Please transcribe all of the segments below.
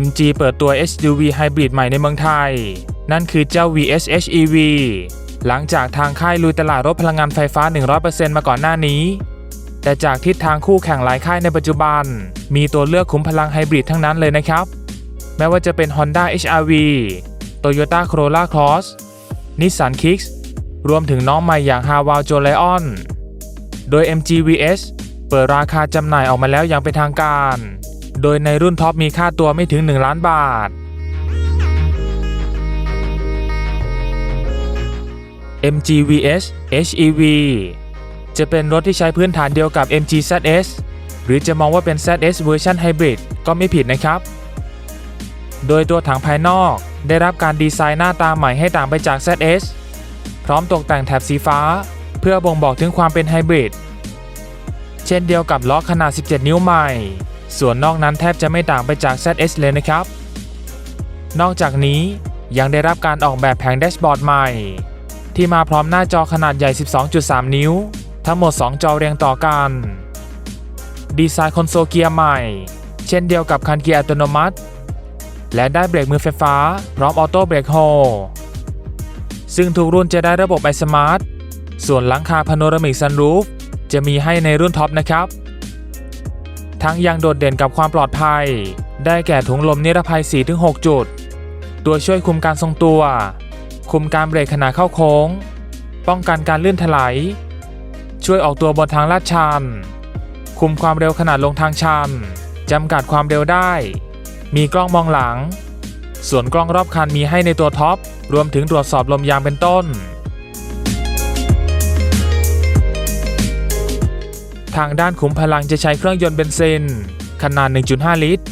MG เปิดตัว SUV Hybrid ใหม่ในเมืองไทย นั่นคือเจ้า VS HEV หลังจากทางค่ายลุยตลาดรถพลังงานไฟฟ้า 100%มาก่อนหน้านี้ แต่จากทิศทางคู่แข่งหลายค่ายในปัจจุบัน มีตัวเลือกขุมพลังไฮบริดทั้งนั้นเลยนะครับ แม้ว่าจะเป็น Honda HR-V Toyota Corolla Cross Nissan Kicks รวมถึงน้องใหม่อย่าง h a w a l j o l e o n โดย MGVS เปิดราคาจำหน่ายออกมาแล้วอย่างเป็นทางการ โดยในรุ่นท็อปมีค่าตัวไม่ถึง 1 ล้านบาท MGVS HEV จะเป็นรถที่ใช้พื้นฐานเดียวกับ MG ZS หรือจะมองว่าเป็น ZS เวอร์ชันไฮบริดก็ไม่ผิดนะครับ โดยตัวถังภายนอกได้รับการดีไซน์หน้าตาใหม่ให้ต่างไปจาก ZS พร้อมตกแต่งแถบสีฟ้า เพื่อบ่งบอกถึงความเป็นไฮบริด เช่นเดียวกับล้อขนาด 17 นิ้วใหม่ ส่วนนอกนั้นแทบจะไม่ต่างไปจาก ZS เลยนะครับ นอกจากนี้ยังได้รับการออกแบบแผงแดชบอร์ดใหม่ ที่มาพร้อมหน้าจอขนาดใหญ่ 12.3 นิ้ว ทั้งหมด 2 จอเรียงต่อกัน ดีไซน์คอนโซลเกียร์ใหม่ เช่นเดียวกับคันเกียร์อัตโนมัติ และได้เบรกมือไฟฟ้า พร้อมออโต้เบรกโฮซึ่งทุกรุ่นจะได้ระบบไอสมาร์ทส่วนหลังคาพาโนรามิกซันรูฟจะมีให้ในรุ่นท็อปนะครับ ทั้งยังโดดเด่นกับความปลอดภัย ได้แก่ถุงลมนิรภัย 4-6 จุด ตัวช่วยคุมการทรงตัว คุมการเบรกขณะเข้าโค้ง ป้องกันการลื่นถลาย ช่วยออกตัวบนทางลาดชัน คุมความเร็วขณะลงทางชัน จำกัดความเร็วได้ มีกล้องมองหลัง ส่วนกล้องรอบคันมีให้ในตัวท็อป รวมถึงตรวจสอบลมยางเป็นต้น ทางด้านขุมพลังจะใช้เครื่องยนต์เบนซินขนาด 1.5 ลิตร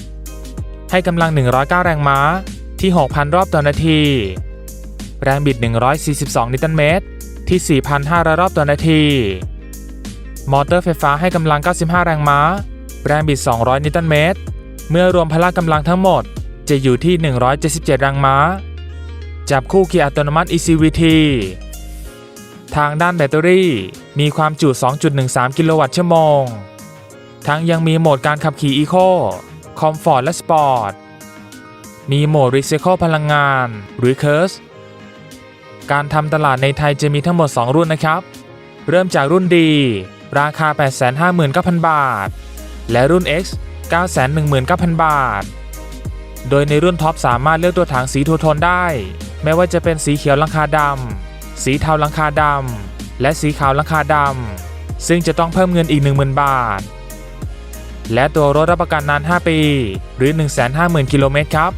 ให้กำลัง 109 แรงม้าที่ 6,000 รอบต่อนาที แรงบิด 142 นิวตันเมตร ที่ 4,500 รอบต่อนาที มอเตอร์ไฟฟ้าให้กำลัง 95 แรงม้า แรงบิด 200 นิวตันเมตร เมื่อรวมพละกำลังทั้งหมดจะอยู่ที่ 177 แรงม้า จับคู่เกียร์อัตโนมัติ ECVT ทางด้านแบตเตอรี่ มีความจุ 2.13 กิโลวัตต์ชั่วโมง ทั้งยังมีโหมดการขับขี่ Eco Comfort และ Sport มีโหมด Recycle พลังงาน หรือ Curse การทำตลาดในไทยจะมีทั้งหมด 2 รุ่นนะครับ เริ่มจากรุ่นดี ราคา 859,000 บาท และรุ่น X 919,000 บาท โดยในรุ่นท็อปสามารถเลือกตัวถังสีทูโทนได้ ไม่ว่าจะเป็นสีเขียวหลังคาดำ สีเทาหลังคาดำ และสีขาวลังคาดำซึ่งจะต้องเพิ่มเงินอีก 10,000 บาท และตัวรถรับประกันนาน 5 ปี หรือ 150,000 กิโลเมตรครับ